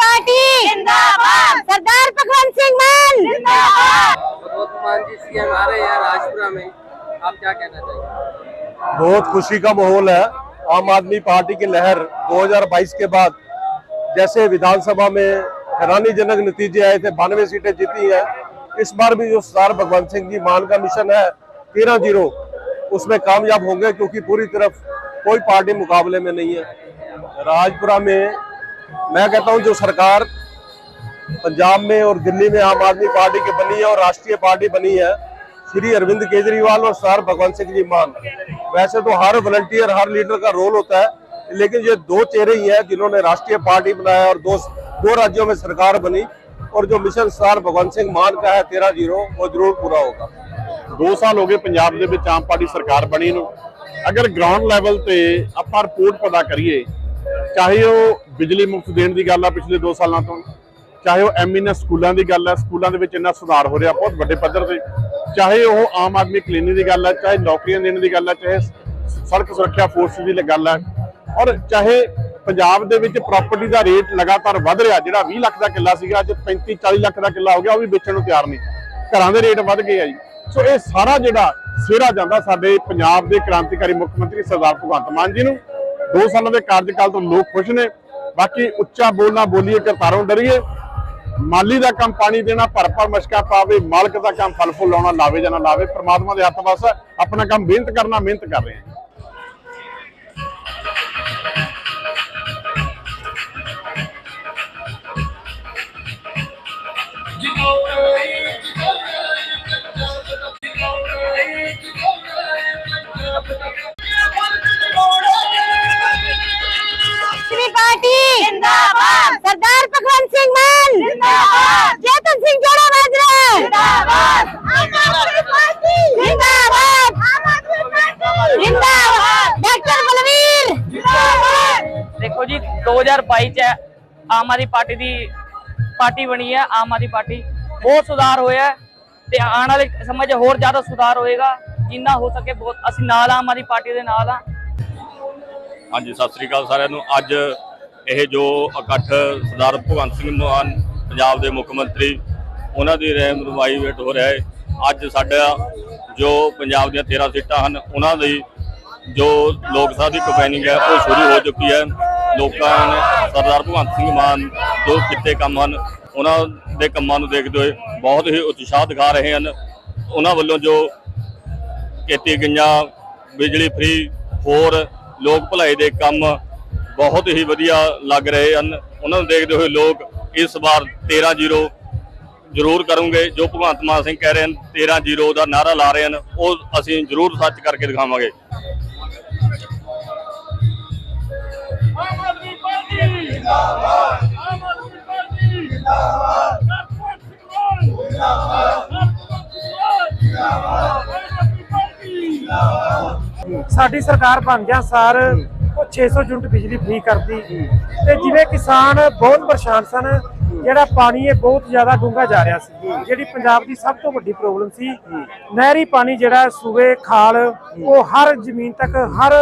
Party. जिंदाबाद। सरदार भगवंत सिंह मान। जिंदाबाद। मान जी सीएम आ रहे हैं राजपुरा में। आप क्या कहना चाहेंगे? बहुत खुशी का माहौल है। आम आदमी पार्टी की लहर 2022 के बाद जैसे विधानसभा में हैरानीजनक नतीजे आए थे बानवे सीटें जीती हैं इस बार भी जो सरदार भगवंत सिंह जी मान का मिशन है तेरह ज़ीरो उसमें कामयाब होंगे क्योंकि पूरी तरफ़ कोई पार्टी मुकाबले में नहीं है। राजपुरा में मैं कहता हूं जो सरकार पंजाब में और दिल्ली में आम आदमी पार्टी की बनी है और राष्ट्रीय पार्टी बनी है श्री अरविंद केजरीवाल और सर भगवंत सिंह जी मान वैसे तो हर वॉलंटियर हर लीडर का रोल होता है लेकिन ये दो चेहरे ही हैं जिन्होंने राष्ट्रीय पार्टी बनाया और दो दो राज्यों में सरकार बनी और जो मिशन सर भगवंत सिंह मान का है तेरह जीरो वो जरूर पूरा होगा 2 ਸਾਲ ਹੋ ਗਏ ਪੰਜਾਬ ਦੇ ਵਿੱਚ ਆਮ ਪਾਰਟੀ ਸਰਕਾਰ ਬਣੀ ਨੂੰ ਅਗਰ ਗਰਾਊਂਡ ਲੈਵਲ ਤੇ ਆਪਾਂ ਰਿਪੋਰਟ ਪਤਾ ਕਰੀਏ ਚਾਹੇ ਉਹ ਬਿਜਲੀ ਮੁਫਤ ਦੇਣ ਦੀ ਗੱਲ ਆ ਪਿਛਲੇ 2 ਸਾਲਾਂ ਤੋਂ, ਚਾਹੇ ਉਹ ਐਮਐਨਐਸ ਸਕੂਲਾਂ ਦੀ ਗੱਲ ਹੈ ਸਕੂਲਾਂ ਦੇ ਵਿੱਚ ਇੰਨਾ ਸੁਧਾਰ ਹੋ ਰਿਹਾ ਬਹੁਤ ਵੱਡੇ ਪੱਧਰ ਤੇ, ਚਾਹੇ ਉਹ ਆਮ ਆਦਮੀ ਕਲੀਨਿਕ ਦੀ ਗੱਲ ਹੈ ਚਾਹੇ ਨੌਕਰੀਆਂ ਦੇਣ ਦੀ ਗੱਲ ਹੈ ਚਾਹੇ ਸੜਕ ਸੁਰੱਖਿਆ ਫੋਰਸ ਦੀ ਗੱਲ ਹੈ ਔਰ ਚਾਹੇ ਪੰਜਾਬ ਦੇ ਵਿੱਚ ਪ੍ਰਾਪਰਟੀ ਦਾ ਰੇਟ ਲਗਾਤਾਰ ਵਧ ਰਿਹਾ, ਜਿਹੜਾ 20 ਲੱਖ ਦਾ ਕਿੱਲਾ ਸੀਗਾ, ਅੱਜ 35 40 ਲੱਖ ਦਾ ਕਿੱਲਾ ਹੋ ਗਿਆ, ਉਹ ਵੀ ਵੇਚਣ ਨੂੰ ਤਿਆਰ ਨਹੀਂ। ਘਰਾਂ ਦੇ ਰੇਟ ਵਧ ਗਏ ਆ ਜੀ। ਸੋ ਇਹ ਸਾਰਾ ਜਿਹੜਾ ਸਿਹਰਾ ਜਾਂਦਾ ਸਾਡੇ ਪੰਜਾਬ ਦੇ ਕ੍ਰਾਂਤੀਕਾਰੀ ਮੁੱਖ ਮੰਤਰੀ ਸਰਦਾਰ ਭਗਵੰਤ ਮਾਨ ਜੀ ਨੂੰ 2 ਸਾਲਾਂ ਦੇ ਕਾਰਜਕਾਲ ਤੋਂ ਲੋਕ ਖੁਸ਼ ਨੇ। ਬਾਕੀ ਉੱਚਾ ਬੋਲਣਾ ਬੋਲੀਏ, ਕਰਤਾਰੋਂ ਡਰੀਏ। ਮਾਲੀ ਦਾ ਕੰਮ ਪਾਣੀ ਦੇਣਾ, ਭਰ ਭਰ ਮਸ਼ਕਾ ਪਾਵੇ, ਮਾਲਕ ਦਾ ਕੰਮ ਫਲ ਫੁੱਲ ਲਾਉਣਾ, ਲਾਵੇ ਜਾਂ ਨਾ ਲਾਵੇ, ਪ੍ਰਮਾਤਮਾ ਦੇ ਹੱਥ ਵਸ, ਆਪਣਾ ਕੰਮ ਮਿਹਨਤ ਕਰਨਾ, ਮਿਹਨਤ ਕਰ ਰਹੇ ਹਾਂ। जिंदाबाद सरदार भगवंत सिंह मान जिंदाबाद चेतन सिंह जोड़ा बाजरा जिंदाबाद आम आदमी पार्टी जिंदाबाद आम आदमी पार्टी जिंदाबाद डॉक्टर बलवीर जिंदाबाद ਦੇਖੋ ਜੀ 2022 ਚ ਆਮ ਆਦਮੀ ਪਾਰਟੀ ਦੀ ਪਾਰਟੀ ਬਣੀ ਹੈ ਆਮ ਆਦਮੀ ਪਾਰਟੀ ਬਹੁਤ ਸੁਧਾਰ ਹੋਇਆ ਹੈ ਤੇ ਆਉਣ ਵਾਲੇ ਸਮੇਂ 'ਚ ਹੋਰ ਜ਼ਿਆਦਾ ਸੁਧਾਰ ਹੋਏਗਾ ਜਿੰਨਾ ਹੋ ਸਕੇ ਬਹੁਤ ਅਸੀਂ ਨਾਲ ਆਮ ਆਦਮੀ ਪਾਰਟੀ ਦੇ ਨਾਲ ਆ ਹਾਂਜੀ ਸਤਿ ਸ੍ਰੀ ਅਕਾਲ ਸਾਰਿਆਂ ਨੂੰ ਅੱਜ ਇਹ ਜੋ ਇਕੱਠ ਸਰਦਾਰ ਭਗਵੰਤ ਸਿੰਘ ਮਾਨ, ਪੰਜਾਬ ਦੇ ਮੁੱਖ ਮੰਤਰੀ, ਉਹਨਾਂ ਦੀ ਰਹਿਮ ਰਵਾਈ ਵੇਟ ਹੋ ਰਿਹਾ ਹੈ। ਅੱਜ ਸਾਡਾ ਜੋ ਪੰਜਾਬ ਦੀਆਂ 13 ਸੀਟਾਂ ਹਨ, ਉਹਨਾਂ ਦੀ ਜੋ ਲੋਕ ਸਭਾ ਦੀ ਕੰਪੇਨਿੰਗ ਹੈ, ਉਹ ਸ਼ੁਰੂ ਹੋ ਚੁੱਕੀ ਹੈ। ਲੋਕਾਂ ਨੇ ਸਰਦਾਰ ਭਗਵੰਤ ਸਿੰਘ ਮਾਨ ਜੋ ਕਿੱਤੇ ਕੰਮ ਹਨ, ਉਹਨਾਂ ਦੇ ਕੰਮਾਂ ਨੂੰ ਦੇਖਦੇ ਹੋਏ ਬਹੁਤ ਹੀ ਉਤਸ਼ਾਹ ਦਿਖਾ ਰਹੇ ਹਨ। ਉਹਨਾਂ ਵੱਲੋਂ ਜੋ ਕੀਤੀ ਗਈਆਂ ਬਿਜਲੀ ਫ੍ਰੀ ਹੋਰ ਲੋਕ ਭਲਾਈ ਦੇ ਕੰਮ ਬਹੁਤ ਹੀ ਵਧੀਆ ਲੱਗ ਰਹੇ ਹਨ। ਉਹਨਾਂ ਨੂੰ ਦੇਖਦੇ ਹੋਏ ਲੋਕ ਇਸ ਵਾਰ 13-0 ਜ਼ਰੂਰ ਕਰਨਗੇ। ਜੋ ਭਗਵੰਤ ਮਾਨ ਸਿੰਘ ਕਹਿ ਰਹੇ ਹਨ 13-0 ਦਾ ਨਾਰਾ ਲਾ ਰਹੇ ਹਨ। ਉਹ ਅਸੀਂ ਜ਼ਰੂਰ ਸੱਚ ਕਰਕੇ ਦਿਖਾਵਾਂਗੇ। ਆਮ ਆਦਮੀ ਪਾਰਟੀ ਜਿੰਦਾਬਾਦ ਆਮ ਆਦਮੀ ਪਾਰਟੀ ਜਿੰਦਾਬਾਦ ਜਿੰਦਾਬਾਦ ਜਿੰਦਾਬਾਦ ਜਿੰਦਾਬਾਦ ਆਮ ਆਦਮੀ ਪਾਰਟੀ। ਜਿੰਦਾਬਾਦ ਸਾਡੀ ਸਰਕਾਰ ਬਣ ਗਿਆ ਸਾਰ। 600 ਯੂਨਿਟ ਬਿਜਲੀ ਫ੍ਰੀ ਕਰਦੀ ਤੇ ਜਿਵੇਂ ਕਿਸਾਨ ਬਹੁਤ ਪਰੇਸ਼ਾਨ ਸਨ ਜਿਹੜਾ ਪਾਣੀ ਇਹ ਬਹੁਤ ਜ਼ਿਆਦਾ ਡੂੰਘਾ ਜਾ ਰਿਹਾ ਸੀ ਜਿਹੜੀ ਪੰਜਾਬ ਦੀ ਸਭ ਤੋਂ ਵੱਡੀ ਪ੍ਰੋਬਲਮ ਸੀ ਨਹਿਰੀ ਪਾਣੀ ਜਿਹੜਾ ਸੂਏ ਖਾਲ ਉਹ ਹਰ ਜ਼ਮੀਨ ਤੱਕ ਹਰ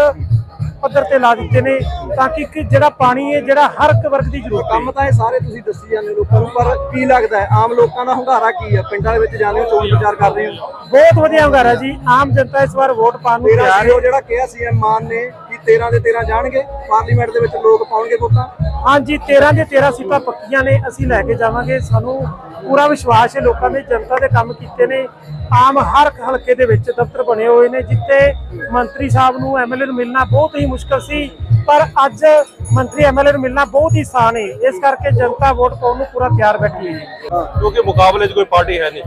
ਪੱਧਰ ਤੇ ਲਾ ਦਿੱਤੇ ਨੇ ਤਾਂ ਕਿ ਜਿਹੜਾ ਪਾਣੀ ਹੈ ਜਿਹੜਾ ਹਰ ਇੱਕ ਵਰਗ ਦੀ ਜ਼ਰੂਰਤ ਹੈ। ਕੰਮ ਤਾਂ ਇਹ ਸਾਰੇ ਤੁਸੀਂ ਦੱਸੀ ਜਾਂਦੇ ਲੋਕਾਂ ਨੂੰ ਪਰ ਕੀ ਲੱਗਦਾ ਹੈ ਆਮ ਲੋਕਾਂ ਦਾ ਹੁੰਗਾਰਾ ਕੀ ਹੈ? ਪਿੰਡਾਂ ਦੇ ਵਿੱਚ ਜਾਂਦੇ ਹੋ ਚੋਣ ਪ੍ਰਚਾਰ ਕਰ ਰਹੇ ਹੋ? ਬਹੁਤ ਵਧੀਆ ਹੁੰਗਾਰਾ ਜੀ ਆਮ ਜਨਤਾ ਇਸ ਵਾਰ ਵੋਟ ਪਾਉਣ ਨੂੰ 13 ਤਿਆਰ ਹੈ। ਜਿਹੜਾ ਕਿਹਾ ਸੀਐਮ ਮਾਨ ਨੇ 13 ਦੇ 13 ਜਾਣਗੇ ਪਾਰਲੀਮੈਂਟ ਦੇ ਵਿੱਚ ਲੋਕ ਪਾਉਣਗੇ ਵੋਟਾਂ। ਹਾਂਜੀ 13 ਦੇ 13 ਸੀਟਾਂ ਪੱਕੀਆਂ ਨੇ ਅਸੀਂ ਲੈ ਕੇ ਜਾਵਾਂਗੇ। ਸਾਨੂੰ ਪੂਰਾ ਵਿਸ਼ਵਾਸ ਹੈ ਲੋਕਾਂ ਦੇ ਜਨਤਾ ਦੇ ਕੰਮ ਕੀਤੇ ਨੇ। ਆਮ ਹਰ ਹਲਕੇ ਦੇ ਵਿੱਚ ਦਫ਼ਤਰ ਬਣੇ ਹੋਏ ਨੇ ਜਿੱਥੇ ਮੰਤਰੀ ਸਾਹਿਬ ਨੂੰ ਐਮਐਲਏ ਨੂੰ ਮਿਲਣਾ ਬਹੁਤ ਹੀ ਮੁਸ਼ਕਲ ਸੀ ਪਰ ਅੱਜ ਮੰਤਰੀ ਐਮਐਲਏ ਨੂੰ ਮਿਲਣਾ ਬਹੁਤ ਹੀ ਆਸਾਨ ਹੈ ਇਸ ਕਰਕੇ ਜਨਤਾ ਵੋਟ ਪਾਉਣ ਨੂੰ ਪੂਰਾ ਤਿਆਰ ਬੈਠੀ ਹੈ। ਕਿਉਂਕਿ ਮੁਕਾਬਲੇ 'ਚ ਕੋਈ ਪਾਰਟੀ ਹੈ ਨਹੀਂ।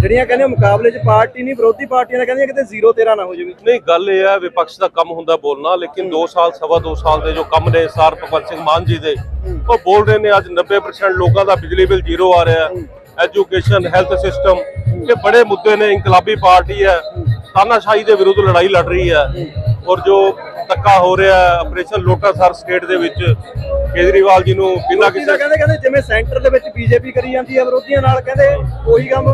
ਜਿਹੜੀਆਂ ਕਹਿੰਦੇ ਮੁਕਾਬਲੇ 'ਚ ਪਾਰਟੀ ਨਹੀਂ, ਵਿਰੋਧੀ ਪਾਰਟੀਆਂ ਦਾ ਕਹਿੰਦੀਆਂ ਕਿਤੇ 0 13 ਨਾ ਹੋ ਜਾਵੇ। ਨਹੀਂ, ਗੱਲ ਇਹ ਹੈ ਵਿਪਕਸ਼ ਦਾ ਕੰਮ ਹੁੰਦਾ ਬੋਲਣਾ, ਲੇਕਿਨ 2 ਸਾਲ, ਸਵਾ 2 ਸਾਲ ਦੇ ਜੋ ਕੰਮ ਨੇ ਸਰ ਭਗਵੰਤ ਸਿੰਘ ਮਾਨ ਜੀ ਦੇ, ਉਹ ਬੋਲ ਰਹੇ ਨੇ ਅੱਜ 90% ਲੋਕਾਂ ਦਾ ਬਿਜਲੀ ਬਿੱਲ ਜ਼ੀਰੋ ਆ ਰਿਹਾ ਐਜੂਕੇਸ਼ਨ ਹੈਲਥ ਸਿਸਟਮ ਇਹ ਬੜੇ ਮੁੱਦੇ ਨੇ, ਇਨਕਲਾਬੀ ਪਾਰਟੀ ਹੈ। ਤਾਨਾਸ਼ਾਹੀ ਦੇ ਵਿਰੁੱਧ ਲੜਾਈ ਲੜ ਰਹੀ ਹੈ। ਔਰ ਜੋ ਧੱਕਾ ਹੋ ਰਿਹਾ ਹੈ, ਆਪਰੇਸ਼ਨ ਲੋਟਸ ਹਰ ਸਟੇਟ ਦੇ ਵਿੱਚ ਕੇਜਰੀਵਾਲ ਜੀ ਨੂੰ ਵਿਰੋਧੀ ਕਿਸੇ ਕਹਿੰਦੇ ਕਹਿੰਦੇ ਜਿਵੇਂ ਸੈਂਟਰ ਦੇ ਵਿੱਚ ਬੀਜੇਪੀ ਕਰੀ ਜਾਂਦੀ ਹੈ ਵਿਰੋਧੀਆਂ ਨਾਲ ਕਹਿੰਦੇ ਉਹੀ ਕੰਮ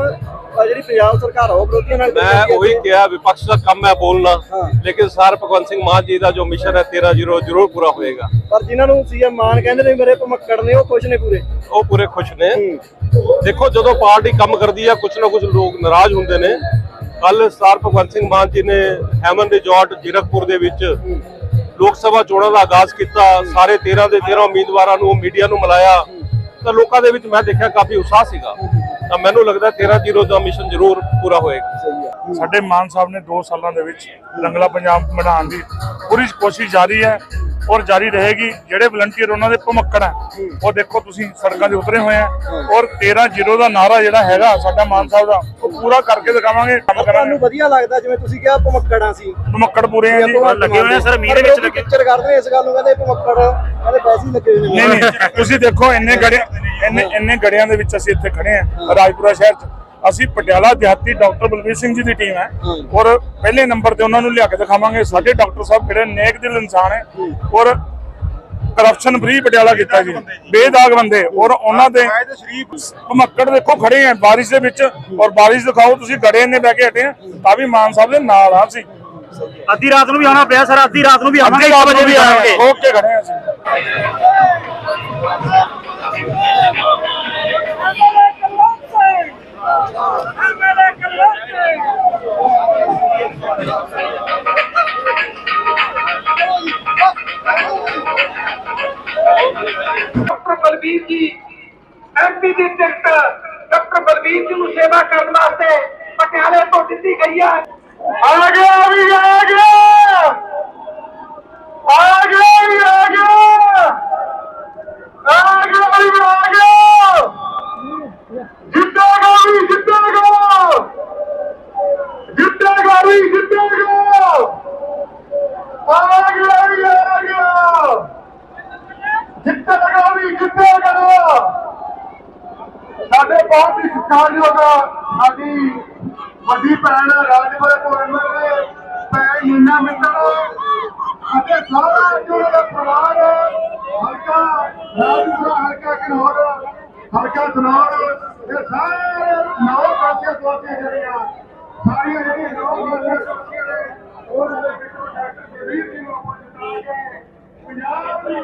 ਜਿਹੜੀ ਪੰਜਾਬ ਸਰਕਾਰ ਆ ਉਹ ਵਿਰੋਧੀਆਂ ਨਾਲ ਮੈਂ ਉਹੀ ਕਿਹਾ ਵਿਪਕਸ਼ ਦਾ ਕੰਮ ਹੈ ਬੋਲਣਾ। ਲੇਕਿਨ ਸਰ ਭਗਵੰਤ ਸਿੰਘ ਮਾਨ ਜੀ ਦਾ ਜੋ ਮਿਸ਼ਨ ਹੈ 13 ਜ਼ੀਰੋ ਜ਼ਰੂਰ ਪੂਰਾ ਹੋਏਗਾ। ਪਰ ਜਿਨ੍ਹਾਂ ਨੂੰ ਸੀਐਮ ਮਾਨ ਕਹਿੰਦੇ ਨੇ ਮੇਰੇ ਭਮੱਕੜ ਨੇ ਉਹ ਖੁਸ਼ ਨੇ ਪੂਰੇ। ਉਹ ਪੂਰੇ ਖੁਸ਼ ਨੇ। ਦੇਖੋ ਜਦੋਂ ਪਾਰਟੀ ਕੰਮ ਕਰਦੀ ਹੈ ਕੁਝ ਨਾ ਕੁਝ ਲੋਕ ਨਾਰਾਜ਼ ਹੁੰਦੇ ਨੇ। ਕੱਲ ਸਰ ਭਗਵੰਤ ਸਿੰਘ ਮਾਨ ਜੀ ਨੇ ਹੈਮਨ ਰਿਜ਼ੋਰਟ ਜੀਰਕਪੁਰ ਦੇ ਵਿੱਚ ਲੋਕ ਸਭਾ ਚੋਣਾਂ ਦਾ ਆਗਾਜ਼ ਕੀਤਾ, ਸਾਰੇ 13 ਦੇ 13 ਉਮੀਦਵਾਰਾਂ ਨੂੰ, ਮੀਡੀਆ ਨੂੰ ਮਿਲਾਇਆ, ਤਾਂ ਲੋਕਾਂ ਦੇ ਵਿੱਚ ਮੈਂ ਦੇਖਿਆ ਕਾਫੀ ਉਤਸ਼ਾਹ ਸੀਗਾ। ਤਾਂ ਮੈਨੂੰ ਲੱਗਦਾ 13 ਜ਼ੀਰੋ ਦਾ ਮਿਸ਼ਨ ਜ਼ਰੂਰ ਪੂਰਾ ਹੋਏਗਾ। ਸਾਡੇ ਮਾਨ ਸਾਹਿਬ ਨੇ 2 ਸਾਲਾਂ ਦੇ ਵਿੱਚ ਰੰਗਲਾ ਪੰਜਾਬ ਬਣਾਉਣ ਦੀ ਪੂਰੀ ਕੋਸ਼ਿਸ਼ ਜਾਰੀ ਹੈ। ਔਰ ਜਾਰੀ ਰਹੇਗੀ। ਜਿਹੜੇ ਵਲੰਟੀਅਰ ਉਹਨਾਂ ਦੇ ਭਮੱਕੜ ਹੈ ਉਹ ਦੇਖੋ ਤੁਸੀਂ ਸੜਕਾਂ ਤੇ ਉਤਰੇ ਹੋਏ ਆ। ਔਰ 13 ਜ਼ੀਰੋ ਦਾ ਨਾਰਾ ਜਿਹੜਾ ਹੈਗਾ ਸਾਡਾ ਮਾਨ ਸਾਹਿਬ ਦਾ ਉਹ ਪੂਰਾ ਕਰਕੇ ਦਿਖਾਵਾਂਗੇ। ਕੰਮ ਤੁਹਾਨੂੰ ਵਧੀਆ ਲੱਗਦਾ ਜਿਵੇਂ ਤੁਸੀਂ ਕਿਹਾ ਭਮੱਕੜਾਂ ਸੀ। ਭਮੱਕੜ ਪੂਰੇ ਆ ਜੀ। ਲੱਗੇ ਹੋਏ ਸਰ ਮੀਂਹ ਦੇ ਵਿੱਚ ਲੱਗੇ। ਪਿਕਚਰ ਕਰਦੇ ਨੇ ਇਸ ਗੱਲ ਨੂੰ ਕਹਿੰਦੇ ਭਮੱਕੜ ਕਹਿੰਦੇ ਪੈਸੇ ਲੱਗੇ ਹੋਏ ਨੇ। ਨਹੀਂ ਨਹੀਂ ਤੁਸੀਂ ਦੇਖੋ ਇੰਨੇ ਗੜਿਆਂ ਇੰਨੇ ਇੰਨੇ ਗੜਿਆਂ ਦੇ ਵਿੱਚ ਅਸੀਂ ਇੱਥੇ ਖੜੇ ਆ ਰਾਜਪੁਰਾ ਸ਼ਹਿਰ 'ਚ। ਅਸੀਂ ਪਟਿਆਲਾ ਦਿਹਾਤੀ ਡਾਕਟਰ ਬਲਵੀਰ ਸਿੰਘ ਜੀ ਦੀ ਟੀਮ ਹੈ। ਔਰ ਪਹਿਲੇ ਨੰਬਰ ਤੇ ਉਹਨਾਂ ਨੂੰ ਲਿਆ ਕੇ ਦਿਖਾਵਾਂਗੇ। ਸਾਡੇ ਡਾਕਟਰ ਸਾਹਿਬ ਜਿਹੜੇ ਨੇਕ ਦਿਲ ਇਨਸਾਨ ਹੈ। ਔਰ ਕਰਪਸ਼ਨ ਫ੍ਰੀ ਪਟਿਆਲਾ ਕੀਤਾ ਜੀ। ਬੇਦਾਗ ਬੰਦੇ। ਔਰ ਉਹਨਾਂ ਦੇ ਭਮੱਕੜ ਦੇਖੋ ਖੜੇ ਆ ਬਾਰਿਸ਼ ਦੇ ਵਿੱਚ। ਔਰ ਬਾਰਿਸ਼ ਦਿਖਾਓ ਤੁਸੀਂ ਗੜੇ ਇੰਨੇ ਬਹਿ ਕੇ ਹਟੇ ਆ ਤਾਂ ਵੀ ਮਾਨ ਸਾਹਿਬ ਦੇ ਨਾਲ ਆ ਸੀ ਅੱਧੀ ਰਾਤ ਨੂੰ ਵੀ ਆਉਣਾ ਪਿਆ ਸਰ ਅੱਧੀ ਰਾਤ ਨੂੰ ਵੀ ਅੱਧੀ ਰਾਤ ਨੂੰ ਵੀ ਆਵਾਂਗੇ। ਓਕੇ ਖੜੇ ਆ ਅਸੀਂ। ਬਲਬੀਰ ਜੀ ਐਮਪੀ ਦੀ ਟਿਕਟ ਡਾਕਟਰ ਬਲਬੀਰ ਜੀ ਨੂੰ ਸੇਵਾ ਕਰਨ ਵਾਸਤੇ ਪਟਿਆਲੇ ਤੋਂ ਦਿੱਤੀ ਗਈ ਹੈ ਆ। ਗਿਆ ਵੀ ਆ ਗਿਆ ਆ ਗਿਆ ਵੀ ਆ ਗਿਆ ਆ ਗਿਆ ਵੀ ਆ ਗਿਆ ਜਿੱਤੇਗਾ ਵੀ ਜਿੱਤੇਗਾ ਜਿੱਤੇਗਾ ਵੀ ਜਿੱਤੇਗਾ ਆ ਗਿਆ ਵੀ ਆ ਗਿਆ ਜਿੱਤੇਗਾ ਵੀ ਜਿੱਤੇਗਾ ਸਾਡੇ ਬਹੁਤ ਹੀ ਸਤਿਕਾਰਯੋਗ ਸਾਡੀ ਵੱਡੀ ਭੈਣ ਰਾਜਵਰ ਕੋਰਮਰ ਨੇ ਭੈਣ ਮੀਨਾ ਮਿੱਤਲ ਅਤੇ ਸਾਰਾ ਜਿਹੜਾ ਦਾ ਪਰਿਵਾਰ ਹਲਕਾ ਰਾਜਪੁਰਾ ਹਲਕਾ ਘਨੌਰ ਹਲਕਾ ਸਨੌਰ ਇਹ ਸਾਰੇ ਨੌ ਪਾਸੇ ਦੋਸਤੀ ਜਿਹੜੀਆਂ ਸਾਰੀਆਂ ਜਿਹੜੀਆਂ ਨੌ ਪਾਸੇ ਦੋਸਤੀਆਂ ਨੇ, ਉਹਨਾਂ ਦੇ ਵਿੱਚੋਂ ਡਾਕਟਰ ਬਲਵੀਰ ਸਿੰਘ ਨੂੰ ਆਪਾਂ ਜਿਤਾ ਕੇ ਪੰਜਾਬ ਦੀ